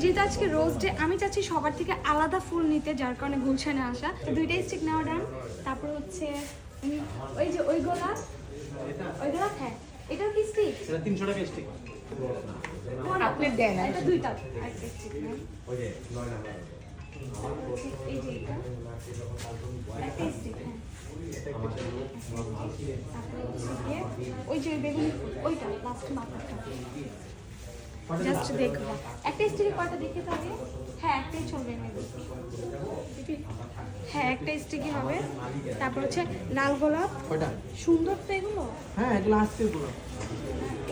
যেহেতু আজকে rose day আমি চাচ্ছি সবার থেকে আলাদা ফুল নিতে যার কারণে গুলশানে আসা। তো দুইটাই স্টিক নেওয়া ডান তারপর হচ্ছে ওই যে ওই গোলাপ ওই গোলাপ হ্যাঁ। এটাও কি স্টিক সেটা তিনশো টাকা স্টিক আপনি দেন এটা দুইটা। নেন। হচ্ছে এই যে এটা। একটা stick, হ্যাঁ। তারপর গিয়ে ওই যে বেগুনি ওইটা লাস্ট মাথাটা। জাস্ট দেখব একটা স্টিকে কয়টা দেখে থাকে হ্যাঁ একটাই চলবে হ্যাঁ একটা স্টিকই হবে? তারপর হচ্ছে লাল গোলাপ কয়টা? সুন্দর তো এগুলো? হ্যাঁ এগুলো আসছে পুরো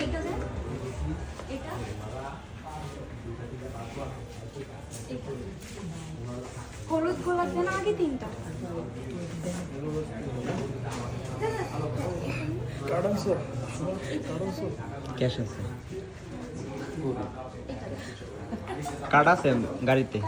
এইটা এটা হলুদ গোলাপ দেন আগে তিনটা। ক্যাশ আছে। কার্ড আছে গাড়িতে।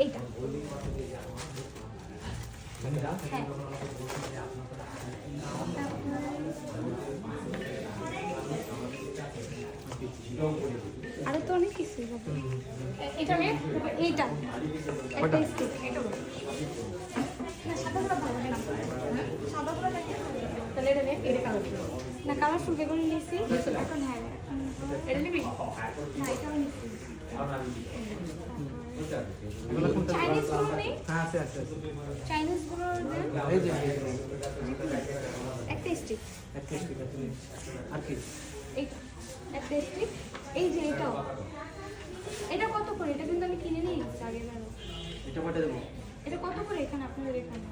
এইটা। আর এইটা তো অনেক কিছু এইটা। একটা স্টিক এটা বলো। না সাদাগুলো ভালো লাগে না সাদাগুলো দেখে তাহলে এটা নে এটা কালো না কালারফুল বেগুনি নিয়েছি এখন হ্যাঁ এটা নিবি? না এটাও নিচ্ছি। চাইনিজগুলো নেই? হ্যাঁ আছে আছে চাইনিজগুলো এই যে একটা স্টিক একটা স্টিক আছে আর কি? এইটা একটা স্টিক এই যে এটাও। এটা কত করে? এটা কিন্তু আমি কিনে আগের বারও এটা দেবো? এটা কত করে এখানে আপনাদের এখানে?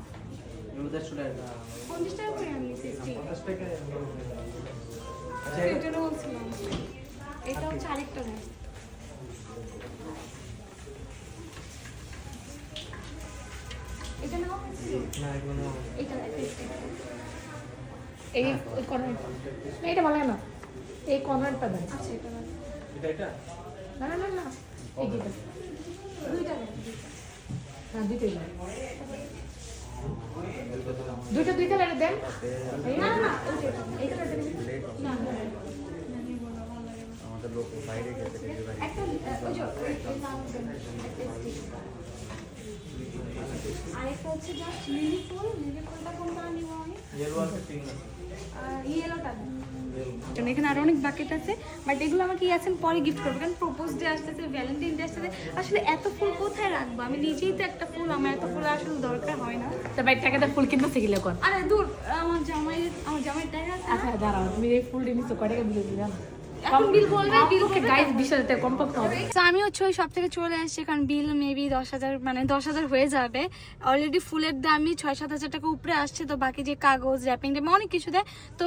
পঞ্চাশ টাকা করে আমি আচ্ছা জন্য বলছিলাম এটা হচ্ছে আরেকটা দেন এটা নাও? এই কর্নারটা না এটা ভালো না। এই কর্নারটা দেন আচ্ছা এটা এটা এটা? না না না না। এই দুইটা হ্যাঁ দুইটাই দুইটা দুইটা লাগে দেন না না না ওই যে এটা এটা দেন না না আমাদের লোক বাইরে গেছে একটা ওই যে আরেকটা হচ্ছে জাস্ট লিলি ফুল লিলি ফুলটা কোনটা নিব আমি ইয়েলো আছে পিঙ্ক আছে ইয়েলোটা এখানে আরও অনেক বাকেট আছে বাট এগুলো আমাকে ইয়াছেন পরে গিফট করব কারণ প্রপোজ ডে আসতেছে ভ্যালেন্টাইন ডে আসতেছে। আসলে এত ফুল কোথায় রাখব? আমি নিজেই তো একটা ফুল আমার এত ফুল আসলে দরকার হয় না। তা টাকা তো ফুল কিনতে শিখলে কোন? আরে দূর আমার জামাই আমার জামাই টাকা আছে? আচ্ছা দাঁড়াও তুমি এই ফুলটা নিচ্ছ কয় টাকা দিলে দিলাম? আমি হচ্ছে ওই সব থেকে চলে আসছি কারণ বিল মেবি দশ হাজার মানে দশ হাজার হয়ে যাবে। অলরেডি ফুলের দামই ছয় সাত হাজার টাকা উপরে আসছে তো বাকি যে কাগজ র্যাপিং টেপ অনেক কিছু দেয়। তো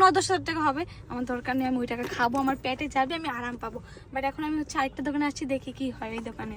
ন দশ হাজার টাকা হবে। আমার দরকার নেই আমি ওই টাকা খাব আমার পেটে যাবে আমি আরাম পাবো। বাট এখন আমি হচ্ছে আরেকটা দোকানে আসছি দেখি কি হয় এই দোকানে।